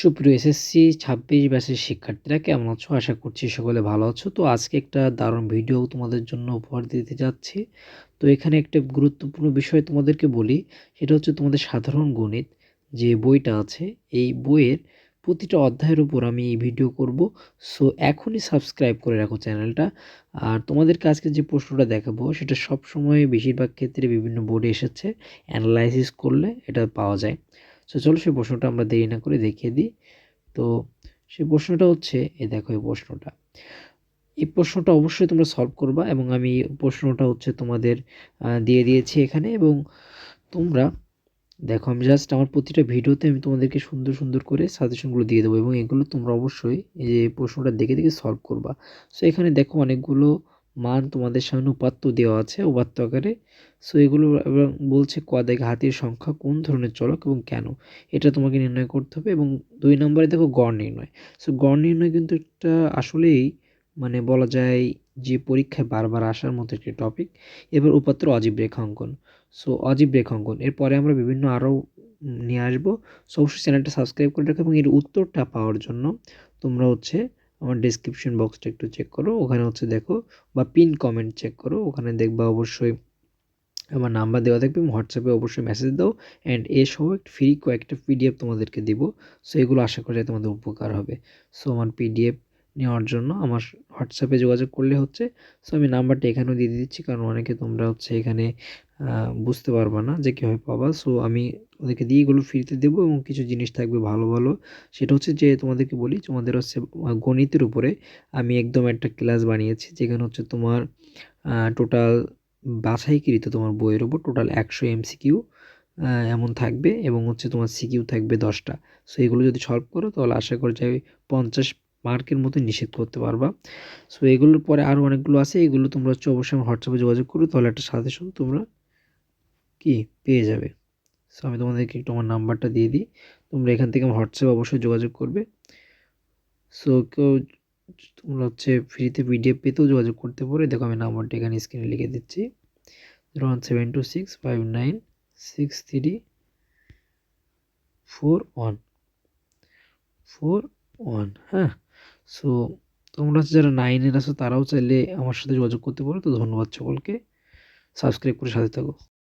সুপ্রিয় এসএসসি ছাব্বিশ ব্যাচের শিক্ষার্থীরা কেমন আছো? আশা করছি সকলে ভালো আছো। তো আজকে একটা দারুণ ভিডিও তোমাদের জন্য উপহার দিতে যাচ্ছি। তো এখানে একটা গুরুত্বপূর্ণ বিষয় তোমাদেরকে বলি, সেটা হচ্ছে তোমাদের সাধারণ গণিত যে বইটা আছে, এই বইয়ের প্রতিটা অধ্যায়ের উপর আমি এই ভিডিও করব। সো এখনই সাবস্ক্রাইব করে রাখো চ্যানেলটা। আর তোমাদেরকে আজকে যে প্রশ্নটা দেখাবো, সেটা সব সময় বেশিরভাগ ক্ষেত্রে বিভিন্ন বোর্ডে এসেছে। অ্যানালাইসিস করলে এটা পাওয়া যায়। সো চলো সেই প্রশ্নটা আমরা দেরি না করে দেখিয়ে দিই। তো, সেই প্রশ্নটা হচ্ছে, এই দেখো এই প্রশ্নটা। এই প্রশ্নটা অবশ্যই তোমরা সলভ করবা এবং আমি প্রশ্নটা হচ্ছে তোমাদের দিয়ে দিয়েছি এখানে এবং তোমরা, দেখো আমি জাস্ট আমার প্রতিটা ভিডিওতে আমি তোমাদেরকে সুন্দর সুন্দর করে সাজেশনগুলো দিয়ে দেবো এবং এগুলো তোমরা অবশ্যই এই যে প্রশ্নটা দেখে দেখে সলভ করবা। সো এখানে দেখো অনেকগুলো মান তোমাদের সামনে উপাত্ত দেওয়া আছে, উপাত্ত আকারে। সো এগুলো এবং বলছে ক দেখে হাতির সংখ্যা কোন ধরনের চলক এবং কেন? এটা তোমাকে নির্ণয় করতে হবে এবং দুই নম্বরে দেখো গড় নির্ণয়। সো গড় নির্ণয় কিন্তু একটা আসলেই মানে বলা যায় যে পরীক্ষায় বারবার আসার মতো একটি টপিক এবার উপাত্র অজীব রেখাঙ্কন সো অজীব রেখাঙ্কন এরপরে আমরা বিভিন্ন আরও নিয়ে আসব। সো চ্যানেলটা সাবস্ক্রাইব করে রাখো এবং এর উত্তরটা পাওয়ার জন্য তোমরা হচ্ছে আমার ডিসক্রিপশন বক্সটা একটু চেক করো। ওখানে হচ্ছে দেখো, বা পিন কমেন্ট চেক করো। ওখানে দেখবা অবশ্যই আমার নাম্বার দেওয়া থাকবে। হোয়াটসঅ্যাপে অবশ্যই মেসেজ দাও অ্যান্ড এসব একটা ফ্রি কয়েকটা পিডিএফ তোমাদেরকে দিব। সো এগুলো আশা করি তোমাদের উপকার হবে। সো আমার পিডিএফ নেওয়ার জন্য আমার হোয়াটসঅ্যাপে যোগাযোগ করলে হচ্ছে সো আমি নাম্বারটা এখানেও দিয়ে দিচ্ছি। কারণ অনেকে তোমরা হচ্ছে এখানে বুঝতে পারবা না যে কীভাবে পাবা। সো আমি ওদেরকে দিয়ে এগুলো ফ্রিতে দেবো এবং কিছু জিনিস থাকবে ভালো ভালো। সেটা হচ্ছে যে তোমাদেরকে বলি, তোমাদের হচ্ছে গণিতের উপরে আমি একদম একটা ক্লাস বানিয়েছি যেখানে হচ্ছে তোমার টোটাল বাছাইকৃত তোমার বইয়ের ওপর টোটাল একশো এমসিকিউ এমন থাকবে এবং হচ্ছে তোমার সিকিউ থাকবে দশটা। সো এগুলো যদি সলভ করো তাহলে আশা করা যায় পঞ্চাশ মার্কের মতো নিষেধ করতে পারবা। সো এগুলোর পরে আরও অনেকগুলো আছে, এগুলো তোমরা হচ্ছে অবশ্যই আমার হোয়াটসঅ্যাপে যোগাযোগ করো, তাহলে একটা সাজেশন তোমরা কি? পেয়ে যাবে। সো আমি তোমাদেরকে একটু আমার নাম্বারটা দিয়ে দিই। তোমরা এখান থেকে আমার হোয়াটসঅ্যাপে অবশ্যই যোগাযোগ করবে। সো কেউ তোমরা হচ্ছে ফ্রিতে পিডিএফ পেতেও যোগাযোগ করতে পারো। দেখো আমি নাম্বারটা এখানে স্ক্রিনে লিখে দিচ্ছি। Zero one seven two six five nine six three four one four one হ্যাঁ? সো তোমরা হচ্ছে যারা নাইনের আছো, তারাও চাইলে আমার সাথে যোগাযোগ করতে পারো। তো ধন্যবাদ সকলকে। সাবস্ক্রাইব করে সাথে থাকো।